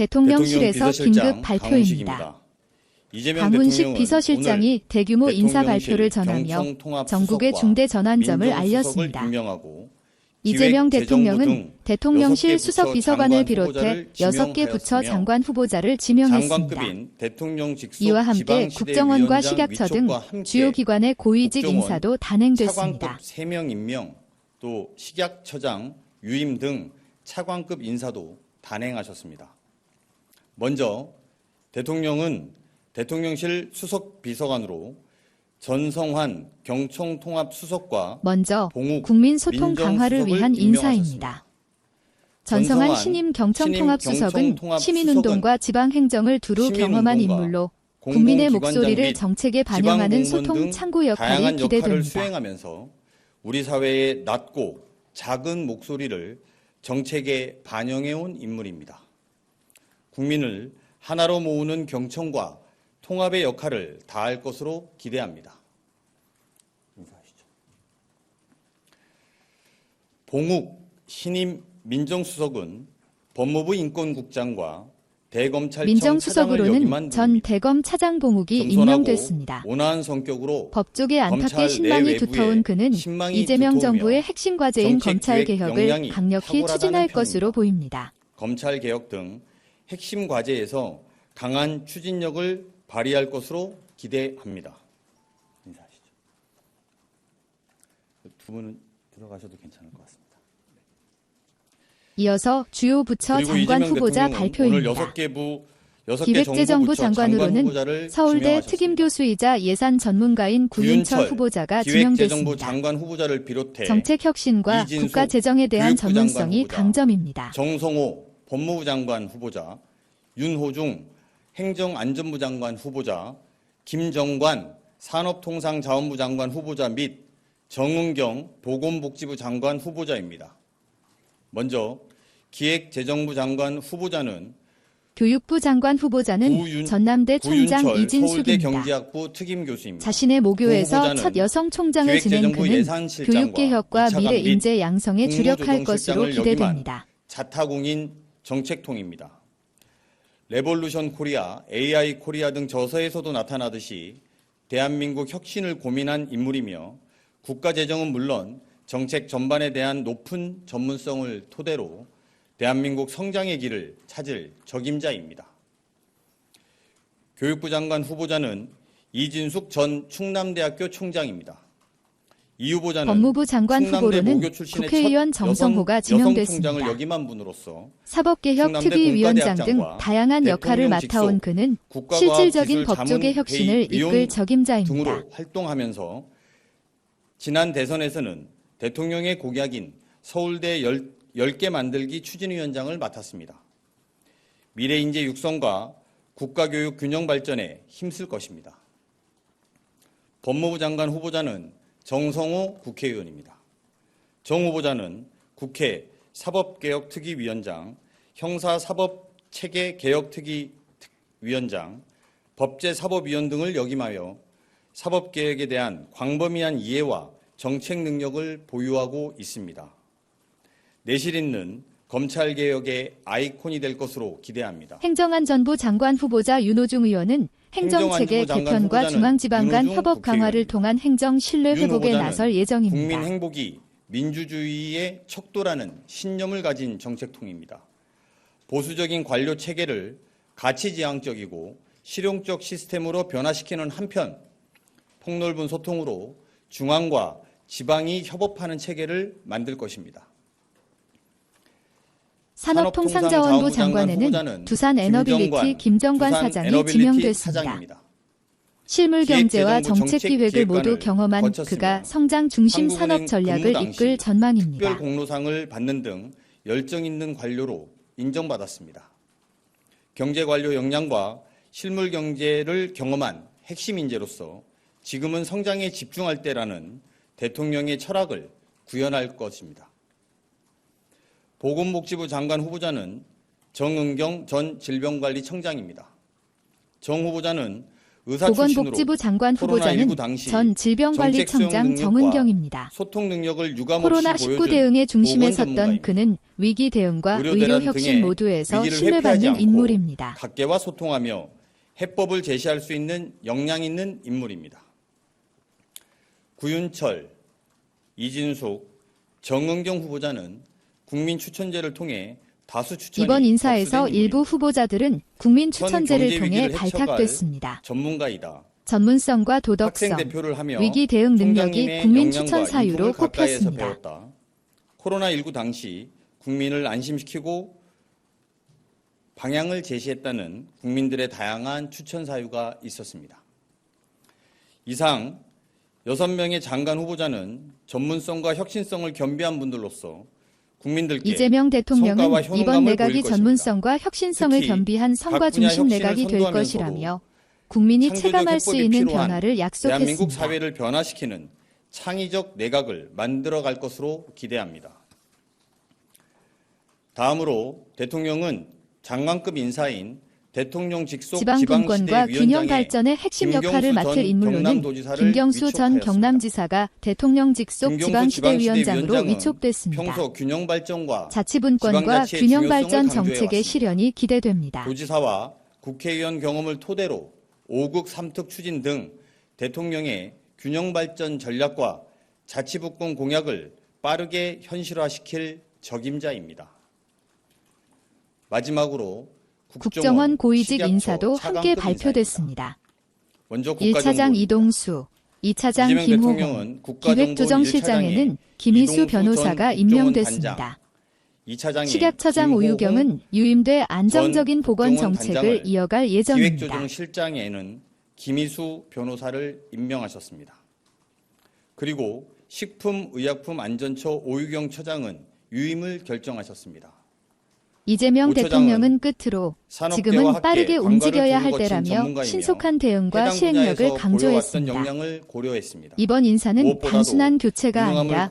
대통령실에서 긴급 발표입니다. 강훈식 비서실장이 대규모 인사 발표를 전하며 전국의 중대 전환점을 알렸습니다. 이재명 대통령은 등 대통령실 수석 비서관을 비롯해 후보자를 6개 부처 장관 후보자를 지명했습니다. 이와 함께 국정원과 식약처 등 주요 기관의 고위직 인사도 단행됐습니다. 차관급 3명 임명, 또 식약처장 유임 등 차관급 인사도 단행하셨습니다. 먼저 대통령은 대통령실 수석 비서관으로 전성환 경청통합 수석과 먼저 봉욱 국민 소통 민정수석을 강화를 위한 인사입니다. 전성한 신임 경청통합 신임 수석은 경청통합 시민운동과 지방행정을 두루 경험한 인물로 국민의 목소리를 및 정책에 반영하는 소통 등 창구 역할이 기대됩니다. 수행하면서 우리 사회의 낮고 작은 목소리를 정책에 반영해온 인물입니다. 국민을 하나로 모으는 경청과 통합의 역할을 다할 것으로 기대합니다. 인사하시죠. 봉욱 신임 민정수석은 법무부 인권국장과 대검찰청 민정수석으로는 전. 대검 차장 봉욱이 임명됐습니다. 온화한 성격으로 법조계 안팎의 신망이 두터운 그는 이재명 정부의 핵심 과제인 검찰 개혁을 강력히 추진할 평입니다. 것으로 보입니다. 검찰 개혁 등 핵심 과제에서 강한 추진력을 발휘할 것으로 기대합니다. 인사하시죠. 두 분은 들어가셔도 괜찮을 것 같습니다. 이어서 주요 부처 장관 후보자 오늘 발표입니다. 여섯 개부 여섯 개 기획재정부 장관 장관으로는 후보자를 서울대 지명하셨습니다. 특임 교수이자 예산 전문가인 구윤철 후보자가 지명됐습니다. 장관 후보자를 비롯해 정책 혁신과 이진숙 국가 재정에 대한 장관 전문성이 강점입니다. 정성호 법무부 장관 후보자, 윤호중 행정안전부 장관 후보자, 김정관 산업통상자원부 장관 후보자 및 정은경 보건복지부 장관 후보자입니다. 먼저 기획재정부 장관 후보자는 교육부 장관 후보자는 구윤- 전남대 총장 구윤철 이진숙입니다. 경제학부 특임 교수입니다. 자신의 모교에서 후보자는 첫 여성 총장을 지낸 그는 교육개혁과 이차관 미래 및 인재 양성에 주력할 것으로 기대됩니다. 자타공인 정책통입니다. 레볼루션 코리아, AI 코리아 등 저서에서도 나타나듯이 대한민국 혁신을 고민한 인물이며 국가 재정은 물론 정책 전반에 대한 높은 전문성을 토대로 대한민국 성장의 길을 찾을 적임자입니다. 교육부 장관 후보자는 이진숙 전 충남대학교 총장입니다. 이 후보자는 법무부 장관 후보로는 국회의원 첫 정성호가 지명됐습니다. 총장을 역임한 분으로서 사법개혁 충남대 특위위원장 등 다양한 역할을 맡아온 그는 실질적인 법조계 혁신을 이끌 적임자입니다. 활동하면서 지난 대선에서는 대통령의 공약인 서울대 10 개 만들기 추진위원장을 맡았습니다. 미래인재 육성과 국가교육 균형 발전에 힘쓸 것입니다. 법무부 장관 후보자는 정성호 국회의원입니다. 정 후보자는 국회 사법개혁특위위원장, 형사사법체계개혁특위위원장, 법제사법위원 등을 역임하여 사법개혁에 대한 광범위한 이해와 정책 능력을 보유하고 있습니다. 내실 있는 검찰개혁의 아이콘이 될 것으로 기대합니다. 행정안전부 장관 후보자 윤호중 의원은 행정체계 개편과 후보자는 중앙지방 간 윤호중 협업 강화를. 통한 행정 신뢰 윤 회복에 나설 국민 예정입니다. 행복이 민주주의의 척도라는 신념을 가진 정책통입니다. 보수적인 관료 체계를 가치지향적이고 실용적 시스템으로 변화시키는 한편 폭넓은 소통으로 중앙과 지방이 협업하는 체계를 만들 것입니다. 산업통상자원부 장관에는 두산 에너빌리티 김정관 사장이 지명됐습니다. 사장입니다. 실물 경제와 정책 기획을 모두 경험한 그가 성장 중심 산업 전략을 이끌 전망입니다. 특별 공로상을 받는 등 열정 있는 관료로 인정받았습니다. 경제 관료 역량과 실물 경제를 경험한 핵심 인재로서 지금은 성장에 집중할 때라는 대통령의 철학을 구현할 것입니다. 보건복지부 장관 후보자는 정은경 전 질병관리청장입니다. 정 후보자는 의사 보건복지부 장관 후보자는 코로나19 당시 전 질병관리청장 정은경입니다. 소통 능력을 유감없이 코로나19 보여준 대응의 중심에 섰던. 그는 위기 대응과 의료 혁신 모두에서 위기를 신뢰 회피하지 받는 않고 인물입니다. 각계와 소통하며 해법을 제시할 수 있는 역량 있는 인물입니다. 구윤철, 이진숙, 정은경 후보자는 국민 추천제를 통해 다수 추천이 이번 인사에서 일부. 후보자들은 국민 추천제를 통해 발탁됐습니다. 전문가이다. 전문성과 도덕성, 위기 대응 능력이 국민 추천 사유로 꼽혔습니다. 배웠다. 코로나19 당시 국민을 안심시키고 방향을 제시했다는 국민들의 다양한 추천 사유가 있었습니다. 이상 6명의 장관 후보자는 전문성과 혁신성을 겸비한 분들로서 국민들께 이재명 대통령은 이번 내각이 전문성과 혁신성을 겸비한 성과 중심 내각이 될 것이라며 국민이 체감할 수 있는 변화를 대한민국 약속했습니다. 사회를 변화시키는 창의적 내각을 만들어갈 것으로 기대합니다. 다음으로 대통령은 장관급 인사인 대통령 직속 지방분권과 균형 발전의 핵심 역할을 전 맡을 인물로는 김경수 전. 경남지사가 대통령 직속 지방시대위원장으로 위촉됐습니다. 평소 균형 발전과 자치분권과 균형 발전 정책의. 실현이 기대됩니다. 도지사와 국회의원 경험을 토대로 5국 3특 추진 등 대통령의 균형 발전 전략과 자치분권 공약을 빠르게 현실화시킬 적임자입니다. 마지막으로 국정원 고위직 인사도 함께. 발표됐습니다. 먼저 1차장 국가정보원입니다. 이동수, 2차장 이재명 김호홍, 대통령은 국가정보원 기획조정실장에는 김희수 변호사가 전 임명됐습니다. 2차장에 식약처장 오유경은 유임돼 안정적인 보건 정책을 이어갈 예정입니다. 기획조정실장에는 김희수 변호사를 임명하셨습니다. 그리고 식품의약품안전처 오유경 처장은 유임을 결정하셨습니다. 이재명 대통령은 끝으로 지금은 빠르게 움직여야 할 때라며 신속한 대응과 시행력을 강조했습니다. 이번 인사는 단순한 교체가 아니라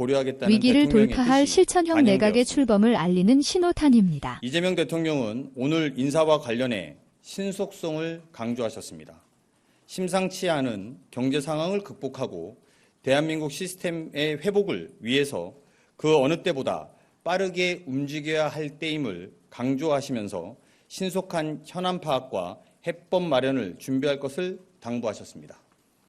위기를 돌파할 실천형 내각의. 출범을 알리는 신호탄입니다. 이재명 대통령은 오늘 인사와 관련해 신속성을 강조하셨습니다. 심상치 않은 경제 상황을 극복하고 대한민국 시스템의 회복을 위해서 그 어느 때보다 빠르게 움직여야 할 때임을 강조하시면서 신속한 현안 파악과 해법 마련을 준비할 것을 당부하셨습니다.